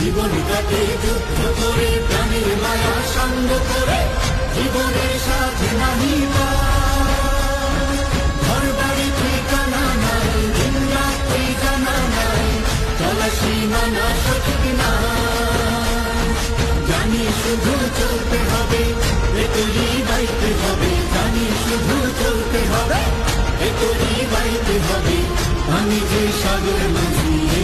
জীবন যুদ্ধ করে, প্রাণের মায়া সঙ্গ করে জীবনের সাথে নাহি ঘর বাড়ি ঠিকানা নাই, দিন রাত্রি জানা নাই চলা না। জানি শুধু চলতে হবে এতই বাইতে হবে, জানি শুধু চলতে হবে এতই বাইতে হবে, আমি যে সাগর মাঝিয়ে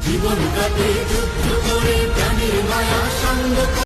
জীবন কাটে যুদ্ধ করে প্রাণীর মায়া সঙ্গ